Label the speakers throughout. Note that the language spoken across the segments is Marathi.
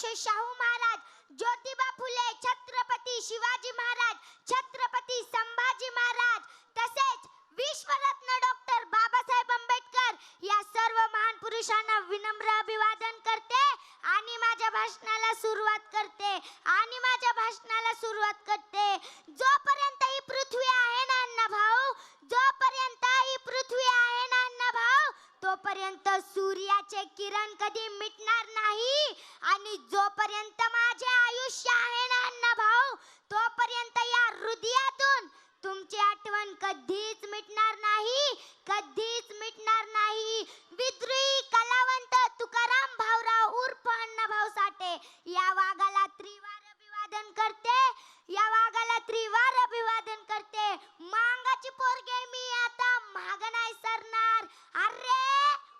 Speaker 1: ज्ञानेश्वर शाहू महाराज ज्योतिबा फुले छत्रपती शिवाजी महाराज छत्रपती संभाजी महाराज तसेच विश्वरत्न डॉक्टर बाबासाहेब आंबेडकर या सर्व महान पुरुषांना विनम्र अभिवादन करते आणि माझ्या भाषणाला सुरुवात करते आणि माझ्या भाषणाला सुरुवात करते. जोपर्यंत ही पृथ्वी आहे ना अण्णा भाऊ? जोपर्यंत ही पृथ्वी आहे जोपर्यंत सूर्याचे किरण कधी मिटणार नाही आणि जोपर्यंत माझ्या आयुष्य आहे ना अण्णा भाऊ तोपर्यंत या हृदयातून तुमची आठवण कधीच मिटणार नाही कधीच मिटणार नाही विद्रोही कलावंत तुकाराम भाऊराव उर्फ अण्णाभाऊ साठे या वाघाला त्रिवार अभिवादन करते या वाघाला त्रिवार अभिवादन करते मांगाची पोरगे मी आता माग नाही सरणार अरे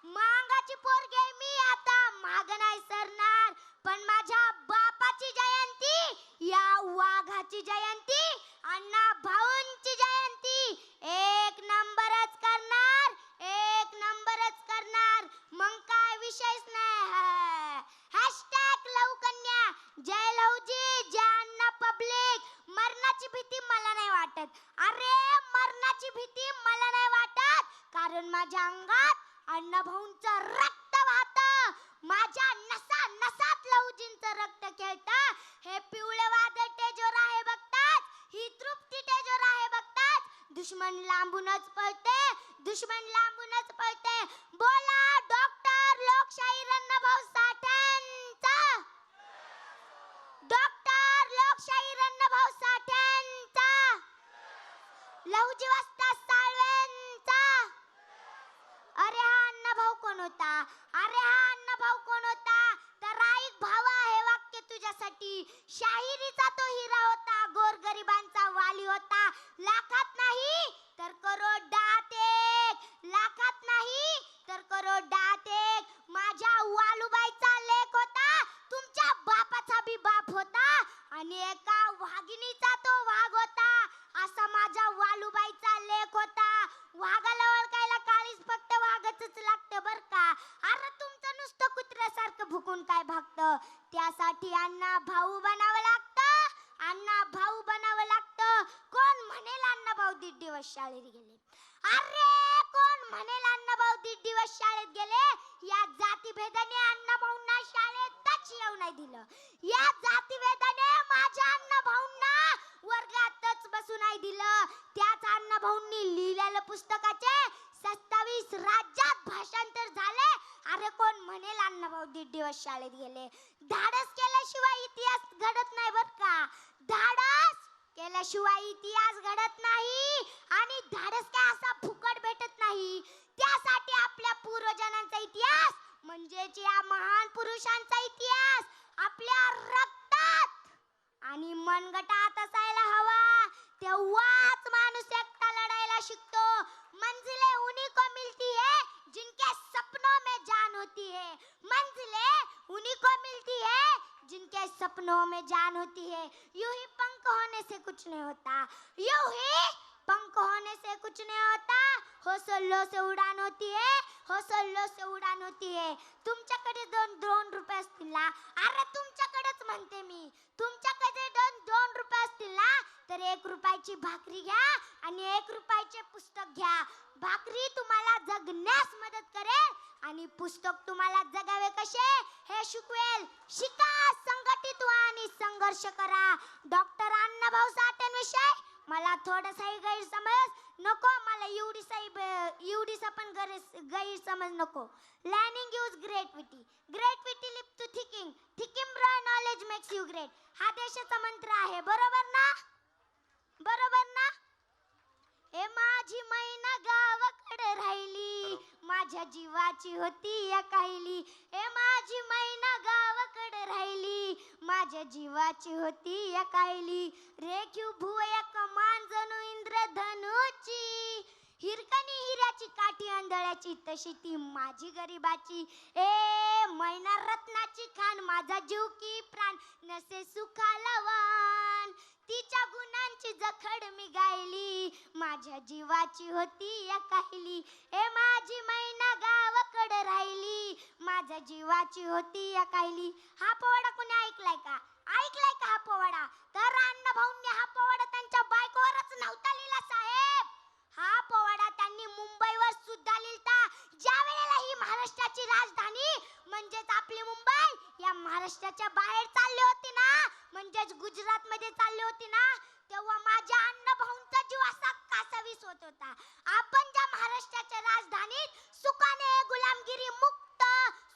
Speaker 1: मांगाची पोरगे मी आता माग नाही सरणार पण माझ्या बापाची जयंती या वाघाची जयंती अण्णा भाऊंची जयंती एक नंबरच करणार एक नंबरच करणार मग काय विषयच नाही हॅशटॅग लवकन्या जय लवजी जय अण्णा पब्लिक मरणाची भीती मला नाही वाटत अरे मरणाची भीती मला नाही वाटत कारण माझ्या अंगात अण्णाभाऊंच रक्त वाहत. माझ्या नसा नसात लहुजींच रक्त खेळत. हे पिवळे वादळ टेजोर आहे बघतात ही तृप्ती टेजोर आहे बघतात दुश्मन लांबूनच पळते. दुश्मन लांबूनच पळते. बोला डॉक्टर लोकशाही भाऊ साठ्यांचा. डॉक्टर लोकशाही भाऊ साठ्यांचा. लहुजी वस्ता साळवेंचा अरे हा अण्णा भाऊ कोण होता अरे हा अण्णा भाऊ कोण होता तर ऐक भावा हे वाक्य तुझ्यासाठी शाहिरीचा तो हिरा होता गोरगरिबांचा वाली होता लाखात नाही तर करोडात एक लाखात नाही तर करोडात एक माझ्या वालुबाईचा लेख होता तुमच्या बापाचा बी बाप होता आणि एका वाघिणीचा तो वाघ होता असा माझ्या वालुबाईचा लेख होता वाघाला ओळखायला काळीच फक्त वाघच लागतं बर का अरे तुमचं नुसतं कुत्र्यासारखं काय भागतं? त्यासाठी अण्णा भाऊ बनावं लागतं. अण्णा भाऊ बनावं लागतं. कोण म्हणेल अण्णा भाऊ दीड दिवस शाळेत गेले? अरे कोण म्हणेल अण्णा भाऊ दीड दिवस शाळेत गेले? या जातीभेदाने अण्णा भाऊंना शाळेतच येऊ नाही दिलं. या जातीभेदाने माझ्या अण्णा भाऊंना वर्गातच बसू नाही दिलं. त्याच अण्णा भाऊंनी लिहिलेलं पुस्तकाचे सत्तावीस राज्य भाषांतर झाले अरे कोण अण्णाभाऊ दीड दिवस शाळेत गेले. धाडस केल्याशिवाय इतिहास घडत नाही बर का. धाडस केल्याशिवाय इतिहास घडत नाही. आणि धाडस काय असा फुकट भेटत नाही त्यासाठी आपल्या पूर्वजांचा इतिहास म्हणजेच या महान पुरुषांचा इतिहास आपल्या रक्तात आणि मनगटात असायला हवा तेव्हाच माणूस एकटा लढायला शिकतो मंजिले उन्हीं को मिलती है जिनके सपनों में जान होती है मंजिले उन्हीं को मिलती है जिनके सपनों में जान होती है। यूं ही पंख होने से कुछ नहीं होता। यूं ही पंख होने से कुछ नहीं होता। हौसलो से उड़ान होती है। हौसलो से उड़ान होती है। तुमच्याकडे दोन दोन रुपये असतील ना? अरे तुमच्याकडेच म्हणते मी. तुमच्याकडे दोन दोन रुपये असतील ना? तर एक रुपयाची भाकरी घ्या आणि एक रुपयाचे पुस्तक घ्या. भाकरी तुम्हाला जगण्यास मदत करेल. आणि पुस्तक तुम्हाला जगावे कसे? हे शिकवेल. शिका संघटित व्हा आणि संघर्ष करा. डॉक्टर अण्णाभाऊ साठ्यांविषयी मला थोडासाही गैरसमज नको. मला एवढीसाही एवढीसा पण गैर गैरसमज नको. Learning use creativity creativity lip to thinking thinking provides knowledge makes you great हा देशाचा मंत्र आहे. बरोबर ना? बरोबर ना? ए माझी मैना गावाकडे राहिली. माझ्या जीवाची होती या काहिली. ए माझी मैना गावाकडे राहिली. माझ्या जीवाची होती या काहिली. रेखीव भुवया कमान जणू इंद्रधनुची. हिरकणी हिऱ्याची काठी आंधळ्याची तशी ती माझी गरीबाची. ए मैना रत्नाची खान माझा जीव की प्राण. नसे सुखाला गावाची होती या काहिली. ए माझी मैना गावाकडे राहिली. माझ्या जीवाची होती या काहिली. हा पोवाडा कुणी ऐकलाय का? ऐकलाय का हा पोवाडा? तर अण्णा भाऊंनी हा पोवाडा त्यांच्या बायकोवरच नव्हता लिहिला साहेब. हा पोवाडा त्यांनी मुंबईवर सुद्धा लिहिता ज्या वेळेला ही महाराष्ट्राची राजधानी म्हणजेच आपली मुंबई या महाराष्ट्राच्या बाहेरचा चालली होती ना म्हणजेच गुजरात मध्ये चालली होती ना तेव्हा माझ्या अण्णा भाऊंचा जीव असा कासावीस होत होता आपण ज्या महाराष्ट्राच्या राजधानीत सुखाने गुलामगिरी मुक्त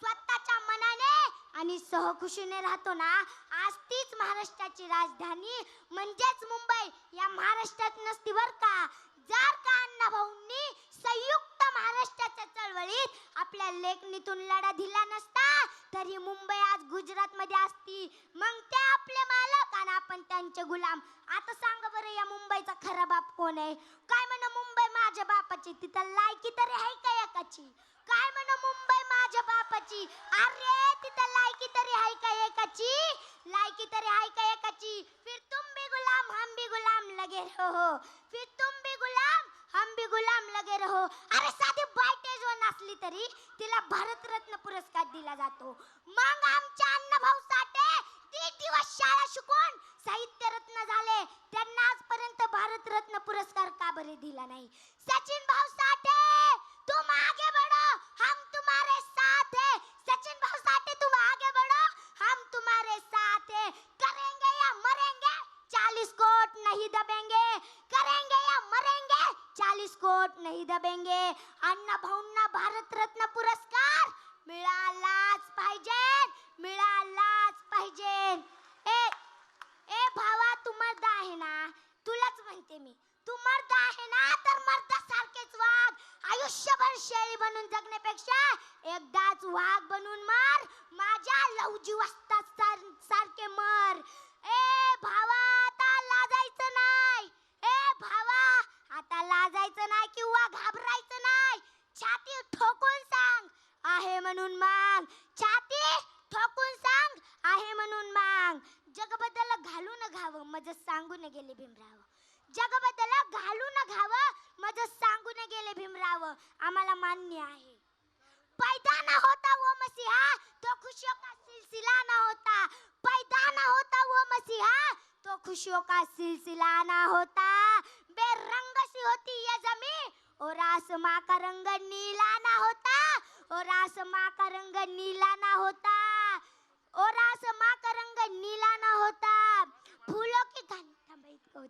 Speaker 1: स्वतःच्या मनाने आणि सहखुशीने राहतो ना आज तीच महाराष्ट्राची राजधानी म्हणजेच मुंबई या महाराष्ट्रात नसती बर का? जर का अण्णा भाऊंनी संयुक्त महाराष्ट्राच्या चळवळीत आपल्या लेखणीतून लढा दिला नसता तरी मुंबई आज गुजरात मध्ये असती. मग ते आपले मालक आणि आपण त्यांचे गुलाम. आता सांगा बरं या मुंबईचा खरा बाप कोण आहे? काय म्हण मुंबई माझ्या बापाची? तिथं लायकी तरी आहे का एकाची? काय म्हण मुंबई माझ्या बापाची. अरे तिथं लायकी तरी आहे का एकाची? लायकी तरी आहे का एकाची? फिर तुम भी गुलाम हम भी गुलाम लगे रहो. फिर तुम भी गुलाम हम भी गुलाम लगे रहो. अरे साधी बायटे जो नसली तरी तिला भारतरत्न पुरस्कार दिला जातो. मग आमच्या अण्णाभाऊ साठे तीन दिवस शाळा शिकून साहित्य रत्न झाले. त्यांना आजपर्यंत भारतरत्न पुरस्कार का बरे दिला नाही? सचिन भाऊ साठे भाऊंना भारतरत्न पुरस्कार मिळालाच पाहिजे मिळालाच पाहिजे. ए ए भावा तू मर्द आहे ना? तुलाच म्हणते मी तू मर्द आहे ना? तर मर्दासारखेच वाघ. आयुष्यभर शेळी बनून जगण्यापेक्षा एकदाच वाघ बनून मार. माझ्या लवजी वस्तात सारखे मर ए भावा आता लाजायचं नाही ए भावा आता लाजायचं नाही किंवा घाबरायचं नाही छाती ठोकून सांग आहे म्हणून माग छाती ठोकून सांग आहे म्हणून माग जगबद्दल घालू न घावं मज सांगू न गेले भीमराव जगबद्दल घालू न घावं मज सांगू न गेले भीमराव आम्हाला मान्य आहे. पैदा न होता वो मसीहा तो खुशियों का सिलसिला न होता. पैदा न होता वो मसीहा तो खुशियों का सिलसिला न होता. बेरंग सी होती ये जमी और आसमां का रंग नीला ना होता. और आसमां का रंग नीला ना होता. और आसमां का रंग नीला ना होता. फूलों की कहानी थांबा इतकं हो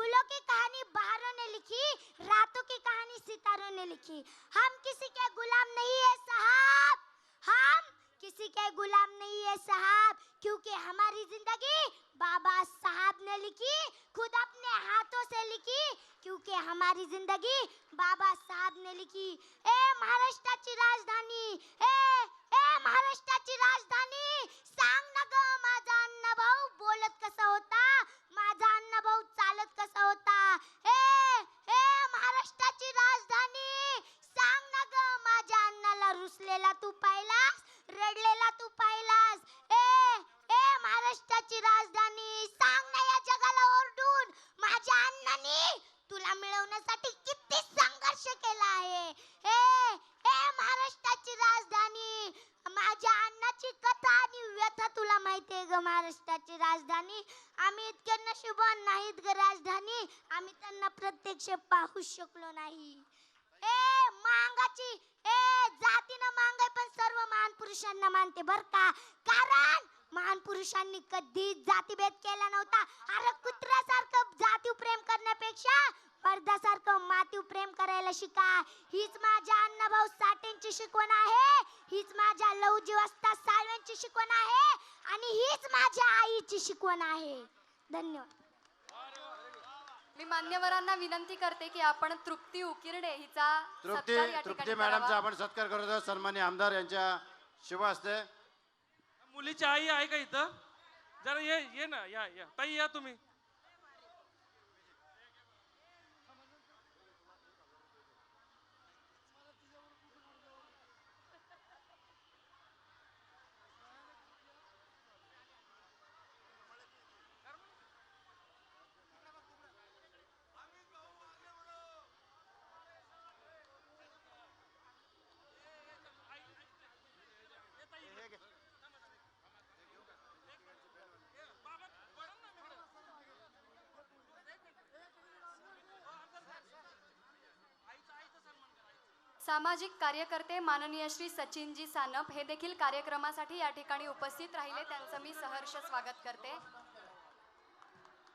Speaker 1: फूलों की कहानी बहारों ने लिखी, रातों की कहानी सितारों ने लिखी। हम किसी के गुलाम नहीं है साहब। हम किसी के गुलाम नहीं है साहब, क्योंकि हमारी ज़िंदगी बाबा साहब ने लिखी, खुद अपने हाथों से लिखी, क्योंकि हमारी ज़िंदगी बाबा साहब ने लिखी। ए महाराष्ट्राची राजधानी, ए ए महाराष्ट्राची राजधानी, सांग ना ग माझा अण्णा भाऊ बोलत कसा होता चालत कसा होता? हे हे महाराष्ट्राची राजधानी सांग ना ग माझ्या अन्नाला रुसलेला तू पाहिलास रडलेला तू पाहिलास. ए ए महाराष्ट्राची राजधानी सांग ना या जगाला ओरडून माझ्या अण्णाने तुला मिळवण्यासाठी किती संघर्ष केला आहे. हे हे महाराष्ट्राची राजधानी माझ्या अन्नाची कथा आणि व्यथा तुला माहिती आहे ग महाराष्ट्राची राजधानी. आम्ही इतके नशिबान नाहीत ग राजधानी. आम्ही त्यांना प्रत्यक्ष पाहू शकलो नाही. ए मांगाची. ए जातीनं मांगाय पण सर्व महान पुरुषांना मानते बर का? कारण महान पुरुषांनी कधीच जातीभेद केला नव्हता. अरे कुत्र्यासारखं जातीव प्रेम करण्यापेक्षा पडद्यासारखं मातीव प्रेम करायला शिका. हीच माझ्या अण्णाभाऊ साठेंची शिकवण आहे. हीच माझ्या लवजीवस्ता साळव्यांची शिकवण आहे. आणि हीच माझ्या आईची शिकवण आहे. धन्यवाद.
Speaker 2: मी मान्यवरांना विनंती करते की आपण तृप्ती उकिरडे हिचा
Speaker 3: तृप्ती
Speaker 2: सत्कार या
Speaker 3: तृप्ती मॅडमचा
Speaker 2: करावा.
Speaker 3: आपण सत्कार करत आहोत. सन्मान्य आमदार यांच्या शुभ हस्ते.
Speaker 4: मुलीची आई आहे का इथं? जरा ये ये ना या या. ताई या तुम्ही.
Speaker 2: सामाजिक कार्यकर्ते माननीय श्री सचिनजी सानप हे देखील कार्यक्रमासाठी या ठिकाणी उपस्थित राहिले. त्यांचं मी सहर्ष स्वागत करते.